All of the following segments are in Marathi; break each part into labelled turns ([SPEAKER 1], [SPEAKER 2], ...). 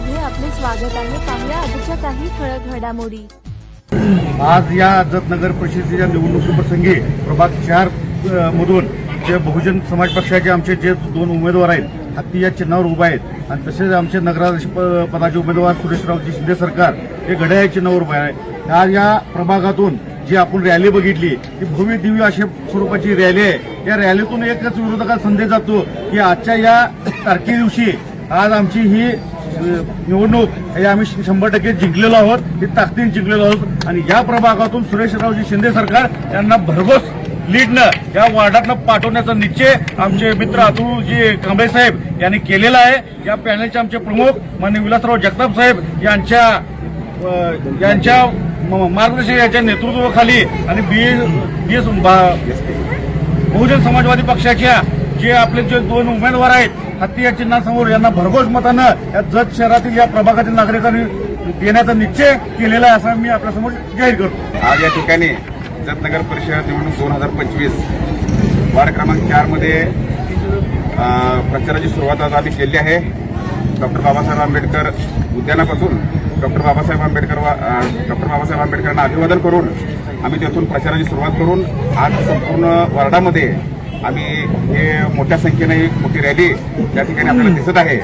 [SPEAKER 1] मध्ये आपले स्वागत आहे. पाहूया आजच्या काही ठळक घडामोडी.
[SPEAKER 2] आज या जत नगर परिषदेच्या निवडणुकीप्रसंगी प्रभाग चार मधून जे बहुजन समाज पक्षाचे आमचे जे दोन उमेदवार आहेत हत्ती या चिन्हावर उभा आहेत आणि तसेच आमचे नगराध्यक्ष प- पदाचे उमेदवार सुरेशरावजी शिंदे सरकार हे घड्या या चिन्हावर उभे आहे. आज या प्रभागातून जी आपण रॅली बघितली ती भव्य दिव्य अशा स्वरूपाची रॅली आहे. या रॅलीतून एकच विरोधकाला संदेश जातो की आजच्या या तारखे दिवशी आज आमची ही निवडणूक हे आम्ही शंभर टक्के जिंकलेलो आहोत हे ताकदीने जिंकलेलो आहोत. आणि या प्रभागातून सुरेशरावजी शिंदे सरकार यांना भरघोस लीडनं या वार्डातनं पाठवण्याचा निश्चय आमचे मित्र अतुलजी कांबळे साहेब यांनी केलेला आहे. या पॅनलचे आमचे प्रमुख माननीय विलासराव जगताप साहेब यांच्या यांच्या म- मार्गदर्शन यांच्या नेतृत्वाखाली आणि बी बी एस बहुजन समाजवादी पक्षाच्या जे आपले जे दोन उमेदवार आहेत हत्ती या चिन्हासमोर यांना भरघोस मतानं या जत शहरातील या प्रभागातील नागरिकांनी देण्याचा निश्चय केलेला आहे असं मी आपल्यासमोर जाहीर करतो.
[SPEAKER 3] आज या ठिकाणी जतनगर परिषद निवडणूक दोन हजार पंचवीस वार्ड क्रमांक चारमध्ये प्रचाराची सुरुवात आज आम्ही केली आहे. डॉक्टर बाबासाहेब आंबेडकर उद्यानापासून डॉक्टर बाबासाहेब आंबेडकर डॉक्टर बाबासाहेब आंबेडकरांना अभिवादन करून आम्ही तेथून प्रचाराची सुरुवात करून आज संपूर्ण वार्डामध्ये आम्ही हे मोठ्या संख्येने एक मोठी रॅली त्या ठिकाणी आपल्याला दिसत आहे.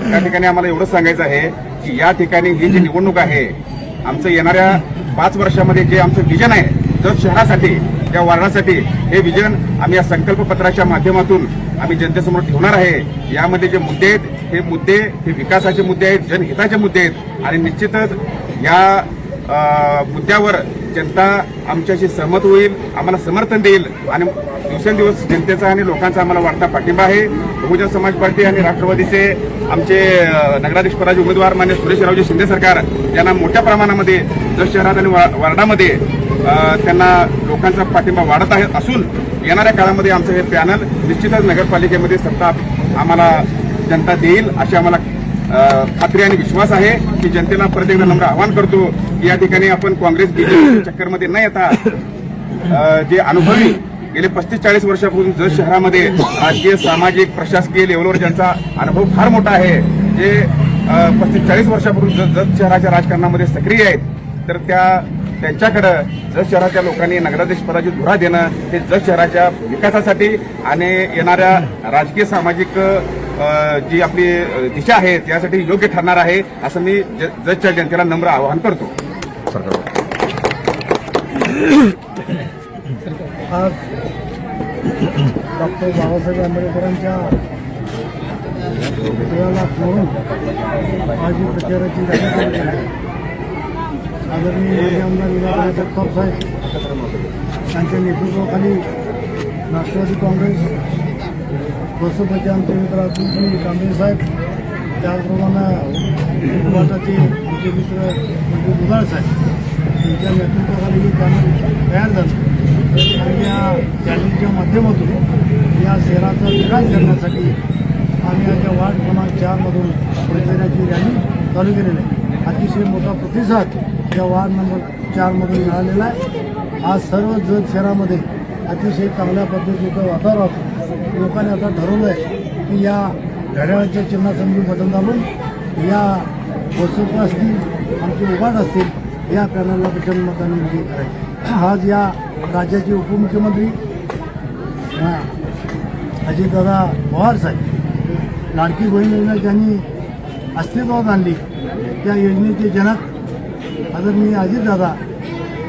[SPEAKER 3] त्या ठिकाणी आम्हाला एवढंच सांगायचं आहे की या ठिकाणी ही जी निवडणूक आहे आमचं येणाऱ्या पाच वर्षामध्ये जे आमचं विजन आहे जत शहरासाठी त्या वार्डासाठी हे विजन आम्ही या संकल्पपत्राच्या माध्यमातून आम्ही जनतेसमोर ठेवणार आहे. यामध्ये जे मुद्दे आहेत हे मुद्दे हे विकासाचे मुद्दे आहेत जनहिताचे मुद्दे आहेत. आणि निश्चितच या मुद्द्यावर जनता आमच्याशी सहमत होईल आम्हाला समर्थन देईल आणि दिवसेंदिवस जनतेचा आणि लोकांचा आम्हाला वाढता पाठिंबा आहे. बहुजन समाज पार्टी आणि राष्ट्रवादीचे आमचे अ, नगराधीश पदाचे उमेदवार मान्य सुरेशरावजी शिंदे सरकार यांना मोठ्या प्रमाणामध्ये जत शहरात आणि वा- वार्डामध्ये त्यांना लोकांचा पाठिंबा वाढत आहे असून येणाऱ्या काळामध्ये आमचं हे पॅनल निश्चितच नगरपालिकेमध्ये सत्ता आम्हाला जनता देईल अशी आम्हाला खात्री आणि विश्वास आहे की जनतेला परत एकदा नम्र आवाहन करतो की या ठिकाणी आपण काँग्रेस बीजेपी चक्करमध्ये न येता जे अनुभवी गेले पस्तीस चाळीस वर्षापासून जत शहरामध्ये राजकीय सामाजिक प्रशासकीय लेवलवर ज्यांचा अनुभव फार मोठा आहे जे पस्तीस चाळीस वर्षापासून जत जत शहराच्या राजकारणामध्ये सक्रिय आहेत तर त्या त्यांच्याकडं जत शहराच्या लोकांनी नगराध्यक्ष पदाची धुरा देणं हे जत शहराच्या विकासासाठी आणि येणाऱ्या राजकीय सामाजिक जी आपली दिशा आहे त्यासाठी योग्य ठरणार आहे असं मी जजच्या जनतेला नम्र आवाहन करतो.
[SPEAKER 4] आज डॉक्टर बाबासाहेब आंबेडकरांच्या पुतळ्याला स्मरून आज ही प्रचाराची आदरणीय माजी आमदार विनायक जगताप साहेब यांच्या नेतृत्वाखाली राष्ट्रवादी काँग्रेस बसपाचे आमचे मित्र अतुलजी कांबळे साहेब त्याचप्रमाणे उपवासाचे आमचे मित्र म्हणजे दुधाळ साहेब यांच्या नेतृत्वाखाली ही पॅनल तयार झालं. आणि या चॅनलच्या माध्यमातून या शहराचा विकास करण्यासाठी आम्ही याच्या वार्ड क्रमांक चारमधून प्रचाराची रॅली चालू केलेली आहे. अतिशय मोठा प्रतिसाद या वार्ड नंबर चारमधून मिळालेला आहे. आज सर्व जण शहरामध्ये अतिशय चांगल्या पद्धतीचं वातावरण लोकांनी आता ठरवलं आहे की या घड्याळाच्या चिन्हासमोर बटन दाबून या बसप असतील आमचे उभाट असतील या पॅनलला प्रचंड मताने विजयी करायचे. आज या राज्याचे उपमुख्यमंत्री अजितदादा पवार साहेब लाडकी बहीण योजना ज्यांनी अस्तित्वात आणली त्या योजनेचे जनक आदरणीय अजितदादा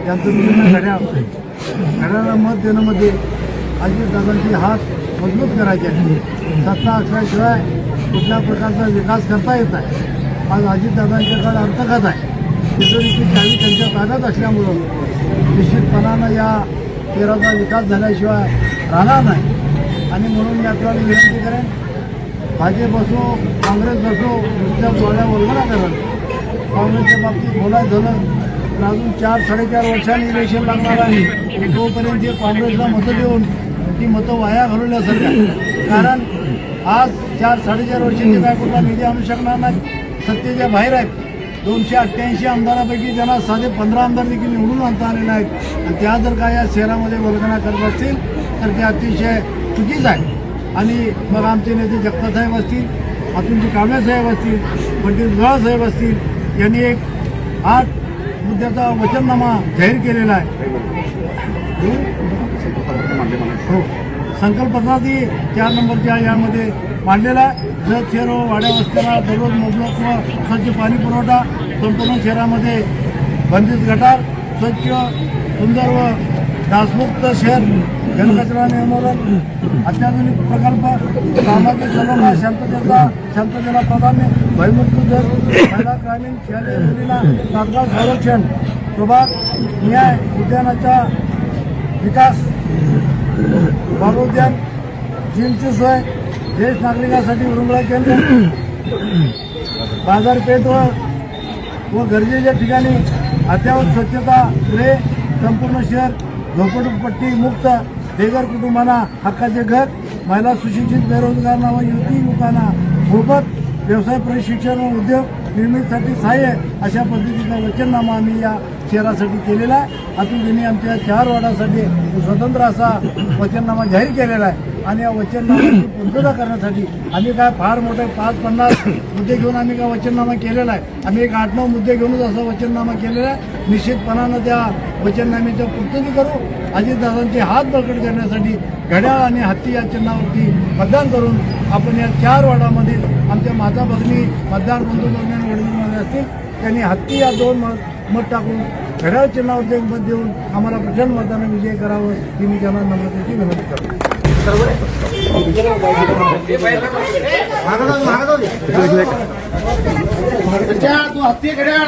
[SPEAKER 4] यांचं विभिन्न घड्याळ घड्याळाला मत देण्यामध्ये अजितदादांची हात मजबूत करायचे आहे. सत्ता असल्याशिवाय कुठल्या प्रकारचा विकास करता येत नाही. आज अजितदादांच्याकडे अर्थखात आहे. तिजोरीची चावी त्यांच्या ताब्यात असल्यामुळं निश्चितपणानं या केरळचा विकास झाल्याशिवाय राहणार नाही. आणि म्हणून मी आपल्याला विनंती करेन भाजप असो काँग्रेस असो नुसत्या डोळ्या वल्गना करेल काँग्रेसच्या बाबतीत बोलायचं झालं अजून चार साडेचार वर्षांनी इलेक्शन लागणार आहे. तोपर्यंत जे काँग्रेसला मतं देऊन ती मतं वाया घालवल्यासारखी कारण आज चार साडेचार वर्षांनी काय कुठला निधी आणू शकणार नाही. सत्तेच्या बाहेर आहेत. दोनशे अठ्ठ्याऐंशी आमदारापैकी ज्यांना साधे पंधरा आमदार देखील निवडून आणता आलेले आहेत. आणि त्या जर का या शहरामध्ये वर्गणा करत असतील तर ते अतिशय चुकीचं आहे. आणि मग आमचे नेते जगतासाहेब असतील अतुलजी कांबळे साहेब असतील पंडित गुळा साहेब असतील यांनी एक आठ मुद्द्याचा वचननामा जाहीर केलेला आहे. हो. संकल्पना ती चार नंबरच्या यामध्ये मांडलेला आहे. जर शहर व वाड्या वस्त्याला दररोज मोबलक व स्वच्छ पाणी पुरवठा संपूर्ण शहरामध्ये बंदिस्त गटार स्वच्छ सुंदर व डासमुक्त शहर घनकचरा निर्मूलन अत्याधुनिक प्रकल्प सामाजिक सलोखा शांततेचा शांततेला प्राधान्य भयमुक्त दर महिला ग्रामीण शालेय मुलीला तात्काळ संरक्षण प्रभाग न्याय उद्यानाचा विकास बालोद्यान जिमची सोय ज्येष्ठ नागरिकांसाठी रुग्णालय केंद्र बाजारपेठ व व गरजेच्या ठिकाणी अद्यावत स्वच्छता गृहे संपूर्ण शहर झोपडपट्टी मुक्त बेघर कुटुंबांना हक्काचे घर महिला सुशिक्षित बेरोजगार व युवती युवकांना मोफत व्यवसाय प्रशिक्षण व उद्योग निर्मितीसाठी सहाय्य अशा पद्धतीचा वचननामा आम्ही या शहरासाठी केलेला आहे. अतुलजींनी आमच्या चार वार्डासाठी स्वतंत्र असा वचननामा जाहीर केलेला आहे. आणि या वचननाम्याची पूर्तता करण्यासाठी आम्ही काय फार मोठे पाच पन्नास मुद्दे घेऊन आम्ही काय वचननामा केलेला आहे? आम्ही एक आठ नऊ मुद्दे घेऊनच असा वचननामा केलेला आहे. निश्चितपणानं त्या वचननाम्याच्या पूर्तती करू. अजितदादांचे हात बळकट करण्यासाठी घड्याळ आणि हत्ती या चिन्हावरती मतदान करून आपण या चार वार्डामधील आमच्या माता भगिनी मतदार बंधू भगिनी आणि असतील त्यांनी हत्ती या दोन मत मत टाकून घड्याळ चिन्हावरती एक मत देऊन आम्हाला प्रचंड मताने विजय करावं ही मी त्यांना नम्रतेची विनंती करतो. तू हत्ती घड्याळ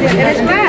[SPEAKER 4] Yeah.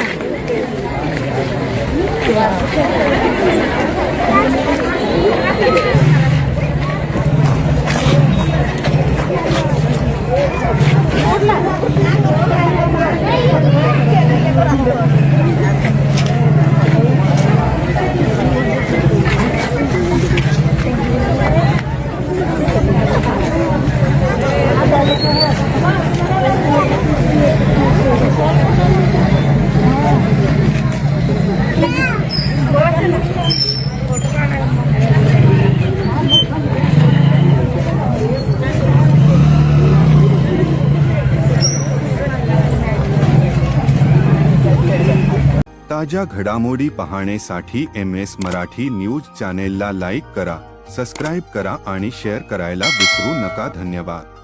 [SPEAKER 5] ताज्या घडामोडी पाहण्यासाठी एम एस मराठी न्यूज चॅनेलला लाईक करा सबस्क्राईब करा आणि शेअर करायला विसरू नका. धन्यवाद.